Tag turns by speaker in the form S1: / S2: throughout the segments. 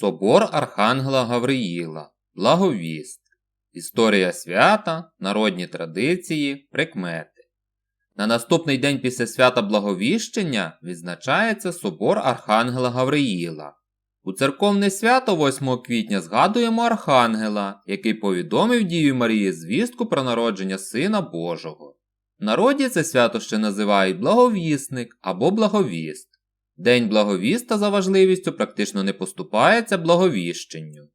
S1: Собор Архангела Гавриїла. Благовіст. Історія свята, народні традиції, прикмети. На наступний день після свята Благовіщення відзначається Собор Архангела Гавриїла. У церковне свято 8 квітня згадуємо Архангела, який повідомив Діві Марії звістку про народження Сина Божого. В народі це свято ще називають Благовісник або Благовіст. День благовіста за важливістю практично не поступається благовіщенню.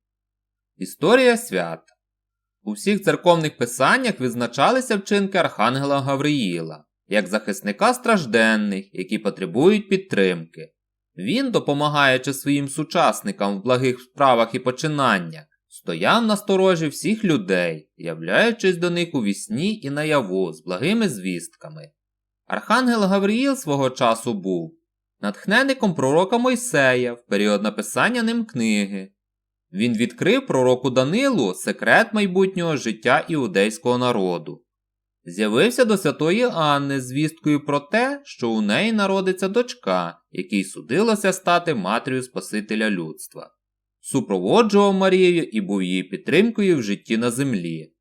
S1: Історія свята У всіх церковних писаннях відзначалися вчинки Архангела Гавриїла, як захисника стражденних, які потребують підтримки. Він, допомагаючи своїм сучасникам в благих справах і починаннях, стояв на сторожі всіх людей, являючись до них у вісні і наяву з благими звістками. Архангел Гавриїл свого часу був натхненником пророка Мойсея в період написання ним книги. Він відкрив пророку Данилу секрет майбутнього життя іудейського народу. З'явився до святої Анни звісткою про те, що у неї народиться дочка, якій судилося стати матір'ю Спасителя людства. Супроводжував Марію і був її підтримкою в житті на землі.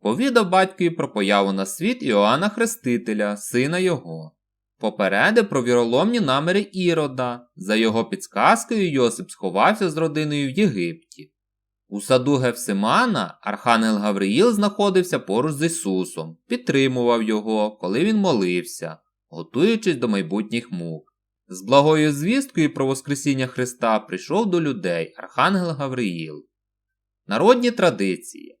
S1: Повідав батькові про появу на світ Іоанна Хрестителя, сина його. Попередив про віроломні наміри Ірода. За його підсказкою Йосип сховався з родиною в Єгипті. У саду Гефсимана Архангел Гавриїл знаходився поруч з Ісусом, підтримував його, коли він молився, готуючись до майбутніх мук. З благою звісткою про Воскресіння Христа прийшов до людей Архангел Гавриїл. Народні традиції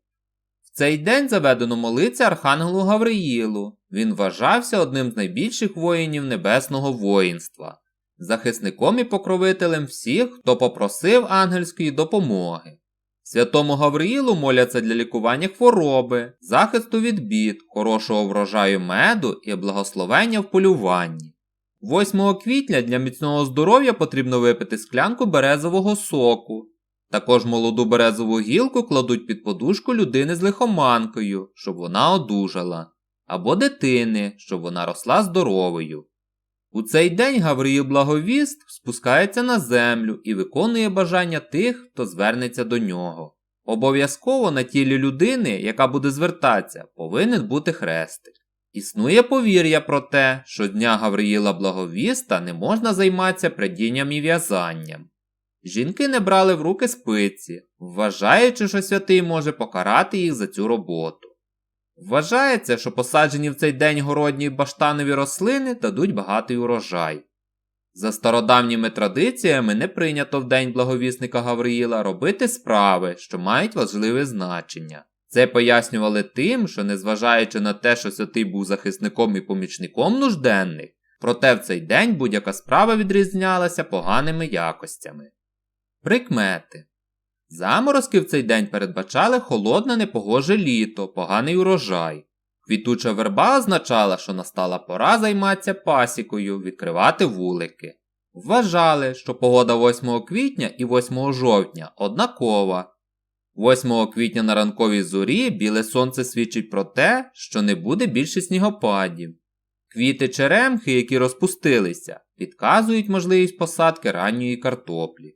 S1: цей день заведено молиться Архангелу Гавриїлу. Він вважався одним з найбільших воїнів небесного воїнства, захисником і покровителем всіх, хто попросив ангельської допомоги. Святому Гавриїлу моляться для лікування хвороби, захисту від бід, хорошого врожаю меду і благословення в полюванні. 8 квітня для міцного здоров'я потрібно випити склянку березового соку. Також молоду березову гілку кладуть під подушку людини з лихоманкою, щоб вона одужала, або дитини, щоб вона росла здоровою. У цей день Гавриїл Благовіст спускається на землю і виконує бажання тих, хто звернеться до нього. Обов'язково на тілі людини, яка буде звертатися, повинен бути хрестик. Існує повір'я про те, що дня Гавриїла Благовіста не можна займатися придінням і в'язанням. Жінки не брали в руки спиці, вважаючи, що святий може покарати їх за цю роботу. Вважається, що посаджені в цей день городні баштанові рослини дадуть багатий урожай. За стародавніми традиціями не прийнято в день благовісника Гавриїла робити справи, що мають важливе значення. Це пояснювали тим, що незважаючи на те, що святий був захисником і помічником нужденних, проте в цей день будь-яка справа відрізнялася поганими якостями. Прикмети Заморозки в цей день передбачали холодне непогоже літо, поганий урожай. Квітуча верба означала, що настала пора займатися пасікою, відкривати вулики. Вважали, що погода 8 квітня і 8 жовтня однакова. 8 квітня на ранковій зорі біле сонце свідчить про те, що не буде більше снігопадів. Квіти черемхи, які розпустилися, підказують можливість посадки ранньої картоплі.